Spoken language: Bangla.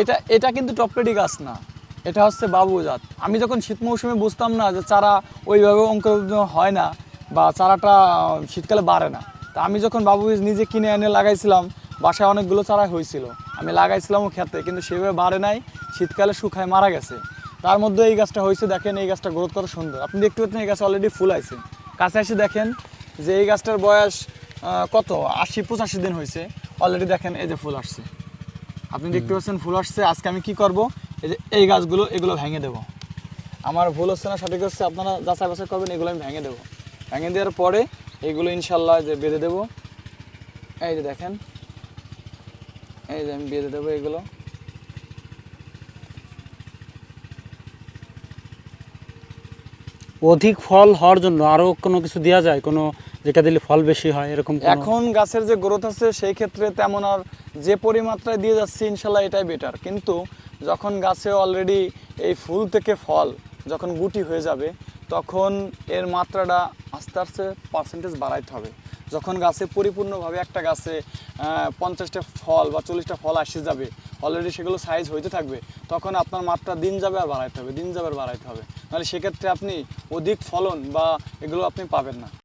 এটা এটা কিন্তু টপলেটি গাছ না। এটা হচ্ছে বাবু জাত। আমি যখন শীত মৌসুমে বুঝতাম না যে চারা ওইভাবে অঙ্ক হয় না বা চারাটা শীতকালে বাড়ে না। তা আমি যখন বাবু নিজে কিনে এনে লাগাইছিলাম, বাসায় অনেকগুলো চারা হয়েছিল। আমি লাগাইছিলামও খেতে কিন্তু সেভাবে বাড়ে নাই, শীতকালে শুকায় মারা গেছে। তার মধ্যে এই গাছটা হয়েছে, দেখেন এই গাছটা গ্রোথ কত সুন্দর। আপনি দেখতে পাচ্ছেন এই গাছ অলরেডি ফুল আছে। কাছে এসে দেখেন যে এই গাছটার বয়স কত? আশি, পঁচাশি দিন হয়েছে। অলরেডি দেখেন এই যে ফুল আসছে। আপনি দেখতে পাচ্ছেন ফুল আসছে আজকে আমি কি করব? এই যে এই গাছগুলো এগুলো ভেঙে দেবো। আমার ভুল হচ্ছে না সঠিক হচ্ছে আপনারা যাচাই বাছাই করবেন এগুলো আমি ভেঙে দেবো। ভেঙে দেওয়ার পরে এগুলো ইনশাল্লাহ যে বেঁধে দেবো। এই যে দেখেন এই যে আমি বেঁধে দেবো এগুলো। অধিক ফল হওয়ার জন্য আরও কোনো কিছু দেওয়া যায়? কোনো যেটা দিলে ফল বেশি হয় এরকম এখন গাছের যে গ্রোথ আছে সেই ক্ষেত্রে তেমন আর যে পরিমাত্রায় দিয়ে যাচ্ছে, ইনশাল্লাহ এটাই বেটার কিন্তু যখন গাছে অলরেডি এই ফুল থেকে ফল যখন গুটি হয়ে যাবে, তখন এর মাত্রাটা আস্তে আস্তে পার্সেন্টেজ বাড়াইতে হবে। যখন গাছে পরিপূর্ণভাবে একটা গাছে পঞ্চাশটা ফল বা চল্লিশটা ফল আসে যাবে অলরেডি সেগুলো সাইজ হইতে থাকবে, তখন আপনার মাত্রা দিন যাবে আর বাড়াইতে হবে, দিন যাবে আর বাড়াইতে হবে। নাহলে সেক্ষেত্রে আপনি অধিক ফলন বা এগুলো আপনি পাবেন না।